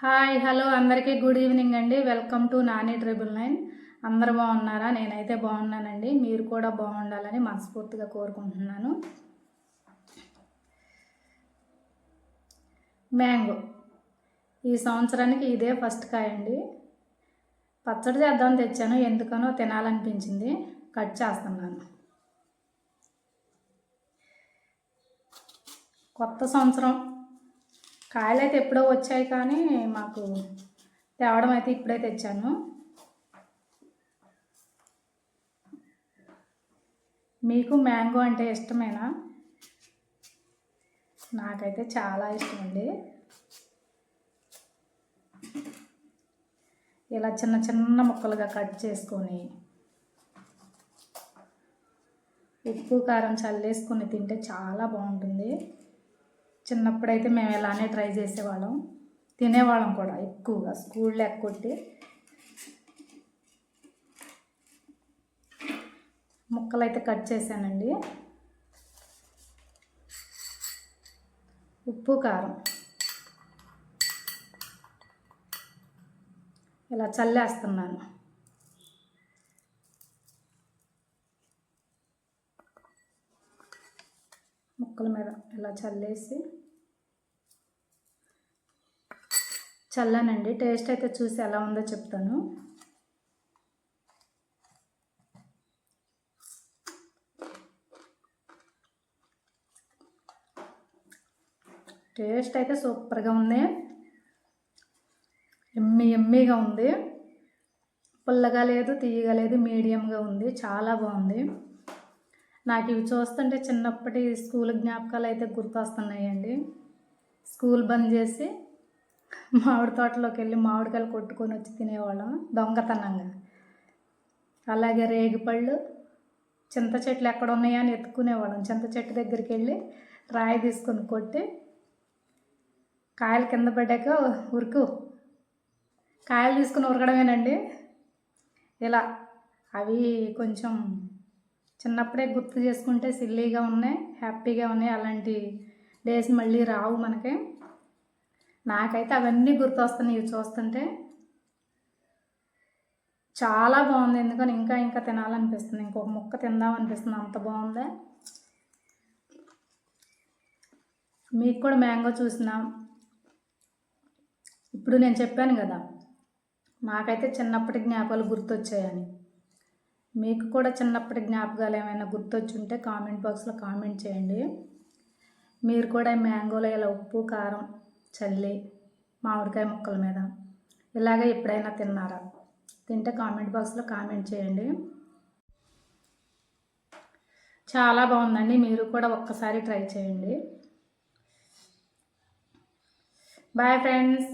Hi hello అందరికీ good evening అండి. Welcome to Nani triple nine. అందరు బాగున్నారా? నేనైతే బాగున్నానండి. మీరు కూడా బాగుండాలని మనస్ఫూర్తిగా కోరుకుంటున్నాను. మ్యాంగో. ఈ సంవత్సరానికి ఇదే ఫస్ట్ కాయ అండి పచ్చడి చేద్దామని తెచ్చాను. ఎందుకనో తినాలనిపించింది. కట్ చేస్తున్నాను. కొత్త సంవత్సరం కాయలు అయితే ఎప్పుడో వచ్చాయి కానీ మాకు తేవడం అయితే ఇప్పుడే తెచ్చాను. మీకు మ్యాంగో అంటే ఇష్టమేనా? నాకైతే చాలా ఇష్టం అండి ఇలా చిన్న చిన్న ముక్కలుగా కట్ చేసుకొని ఉప్పు కారం చల్లేసుకొని తింటే చాలా బాగుంటుంది. చిన్నప్పుడైతే మేము ఇలానే ట్రై చేసేవాళ్ళం. తినేవాళ్ళం కూడా ఎక్కువగా స్కూల్ ఎక్కొట్టి ముక్కలు అయితే కట్ చేశానండి. ఉప్పు కారం. ఇలా చల్లేస్తున్నాను. ముక్కల మీద ఇలా చల్లేసి చల్లానండి. టేస్ట్ అయితే చూసి ఎలా ఉందో చెప్తాను. టేస్ట్ అయితే సూపర్గా ఉంది. ఎమ్మి ఎమ్మిగా ఉంది. పుల్లగా లేదు తీయగా లేదు మీడియంగా ఉంది. చాలా బాగుంది. నాకు ఇవి చూస్తుంటే చిన్నప్పటి స్కూల్ జ్ఞాపకాలు అయితే గుర్తొస్తున్నాయండి. స్కూల్ బంద్ చేసి మామిడి తోటలోకి వెళ్ళి మామిడికాయలు కొట్టుకొని వచ్చి తినేవాళ్ళం దొంగతనంగా. అలాగే రేగిపళ్ళు చింత చెట్లు ఎక్కడ ఉన్నాయా అని ఎత్తుకునేవాళ్ళం. చింత చెట్టు దగ్గరికి వెళ్ళి రాయి తీసుకొని కొట్టి కాయలు కింద పడ్డాక ఉరుకు. కాయలు తీసుకుని ఉరకడమేనండి. ఇలా అవి కొంచెం చిన్నప్పుడే గుర్తు చేసుకుంటే సిల్లీగా ఉన్నాయి హ్యాపీగా ఉన్నాయి. అలాంటి డేస్ మళ్ళీ రావు మనకి. నాకైతే అవన్నీ గుర్తొస్తున్నాయి ఇవి చూస్తుంటే. చాలా బాగుంది. ఎందుకని ఇంకా ఇంకా తినాలనిపిస్తుంది. ఇంకొక ముక్క తిందామనిపిస్తుంది అంత బాగుంది? మీకు కూడా మ్యాంగో చూసిన. ఇప్పుడు నేను చెప్పాను కదా నాకైతే చిన్నప్పటి జ్ఞాపకాలు గుర్తొచ్చాయని. మీకు కూడా చిన్నప్పటి జ్ఞాపకాలు ఏమైనా గుర్తొచ్చుంటే కామెంట్ బాక్స్లో కామెంట్ చేయండి. మీరు కూడా మ్యాంగోలో ఇలా ఉప్పు కారం చల్లి మామిడికాయ ముక్కల మీద ఇలాగే ఎప్పుడైనా తిన్నారా? తింటే కామెంట్ బాక్స్లో కామెంట్ చేయండి. చాలా బాగుందండి. మీరు కూడా ఒక్కసారి ట్రై చేయండి. Bye friends.